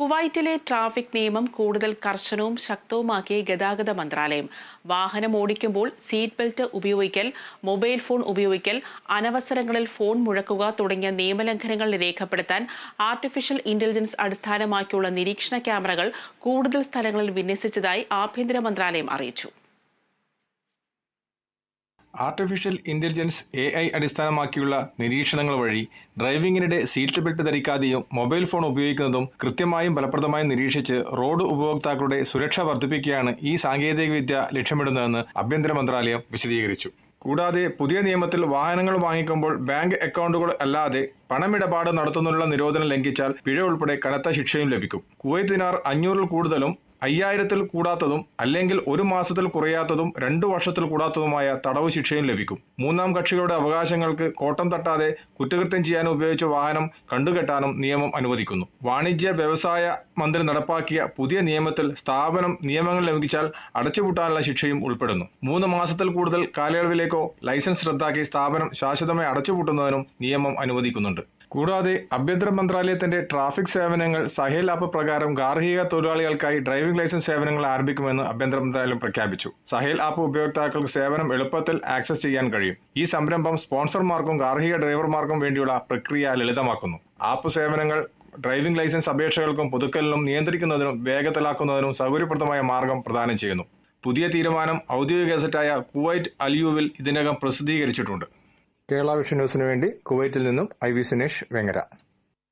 കുവൈറ്റിലെ ട്രാഫിക് നിയമം കൂടുതൽ കർശനവും ശക്തവുമാക്കിയ ഗതാഗത മന്ത്രാലയം. വാഹനം ഓടിക്കുമ്പോൾ സീറ്റ് ബെൽറ്റ് ഉപയോഗിക്കൽ മൊബൈൽ ഫോൺ ഉപയോഗിക്കൽ അനവസരങ്ങളിൽ ഫോൺ മുഴക്കുക തുടങ്ങിയ നിയമലംഘനങ്ങൾ രേഖപ്പെടുത്താൻ ആർട്ടിഫിഷ്യൽ ഇന്റലിജൻസ് അടിസ്ഥാനമാക്കിയുള്ള നിരീക്ഷണ ക്യാമറകൾ കൂടുതൽ സ്ഥലങ്ങളിൽ വിന്യസിച്ചതായി ആഭ്യന്തര മന്ത്രാലയം അറിയിച്ചു. ആർട്ടിഫിഷ്യൽ ഇന്റലിജൻസ് എ ഐ അടിസ്ഥാനമാക്കിയുള്ള നിരീക്ഷണങ്ങൾ വഴി ഡ്രൈവിംഗിനിടെ സീറ്റ് ബെൽറ്റ് ധരിക്കാതെയും മൊബൈൽ ഫോൺ ഉപയോഗിക്കുന്നതും കൃത്യമായും ഫലപ്രദമായും നിരീക്ഷിച്ച് റോഡ് ഉപഭോക്താക്കളുടെ സുരക്ഷ വർദ്ധിപ്പിക്കുകയാണ് ഈ സാങ്കേതികവിദ്യ ലക്ഷ്യമിടുന്നതെന്ന് ആഭ്യന്തര മന്ത്രാലയം വിശദീകരിച്ചു. കൂടാതെ പുതിയ നിയമത്തിൽ വാഹനങ്ങൾ വാങ്ങിക്കുമ്പോൾ ബാങ്ക് അക്കൗണ്ടുകൾ അല്ലാതെ പണമിടപാട് നടത്തുന്നതിനുള്ള നിരോധനം ലംഘിച്ചാൽ പിഴ ഉൾപ്പെടെ കനത്ത ശിക്ഷയും ലഭിക്കും. കുവൈത്തിനാർ അഞ്ഞൂറിൽ കൂടുതലും അയ്യായിരത്തിൽ കൂടാത്തതും അല്ലെങ്കിൽ ഒരു മാസത്തിൽ കുറയാത്തതും രണ്ടു വർഷത്തിൽ കൂടാത്തതുമായ തടവ് ശിക്ഷയും ലഭിക്കും. മൂന്നാം കക്ഷികളുടെ അവകാശങ്ങൾക്ക് കോട്ടം തട്ടാതെ കുറ്റകൃത്യം ചെയ്യാൻ ഉപയോഗിച്ച വാഹനം കണ്ടുകെട്ടാനും നിയമം അനുവദിക്കുന്നു. വാണിജ്യ വ്യവസായ മന്ത്രി നടപ്പാക്കിയ പുതിയ നിയമത്തിൽ സ്ഥാപനം നിയമങ്ങൾ ലംഘിച്ചാൽ അടച്ചുപൂട്ടാനുള്ള ശിക്ഷയും ഉൾപ്പെടുന്നു. മൂന്ന് മാസത്തിൽ കൂടുതൽ കാലയളവിലേക്കോ ലൈസൻസ് റദ്ദാക്കി സ്ഥാപനം ശാശ്വതമായി അടച്ചുപൂട്ടുന്നതിനും നിയമം അനുവദിക്കുന്നുണ്ട്. കൂടാതെ ആഭ്യന്തര മന്ത്രാലയത്തിന്റെ ട്രാഫിക് സേവനങ്ങൾ സഹേൽ ആപ്പ് പ്രകാരം ഗാർഹിക തൊഴിലാളികൾക്കായി ഡ്രൈവിംഗ് ലൈസൻസ് സേവനങ്ങൾ ആരംഭിക്കുമെന്ന് ആഭ്യന്തര മന്ത്രാലയം പ്രഖ്യാപിച്ചു. സഹേൽ ആപ്പ് ഉപയോക്താക്കൾക്ക് സേവനം എളുപ്പത്തിൽ ആക്സസ് ചെയ്യാൻ കഴിയും. ഈ സംരംഭം സ്പോൺസർമാർക്കും ഗാർഹിക ഡ്രൈവർമാർക്കും വേണ്ടിയുള്ള പ്രക്രിയ ലളിതമാക്കുന്നു. ആപ്പ് സേവനങ്ങൾ ഡ്രൈവിംഗ് ലൈസൻസ് അപേക്ഷകൾക്കും പുതുക്കലിനും നിയന്ത്രിക്കുന്നതിനും വേഗത്തിലാക്കുന്നതിനും സൗകര്യപ്രദമായ മാർഗം പ്രദാനം ചെയ്യുന്നു. പുതിയ തീരുമാനം ഔദ്യോഗിക ഗസറ്റായ കുവൈറ്റ് അലിയുവിൽ ഇതിനകം പ്രസിദ്ധീകരിച്ചിട്ടുണ്ട്. കേരള വിഷൻ ന്യൂസിനു വേണ്ടി കുവൈറ്റിൽ നിന്നും ഐ വി സുനേഷ് വെങ്ങര.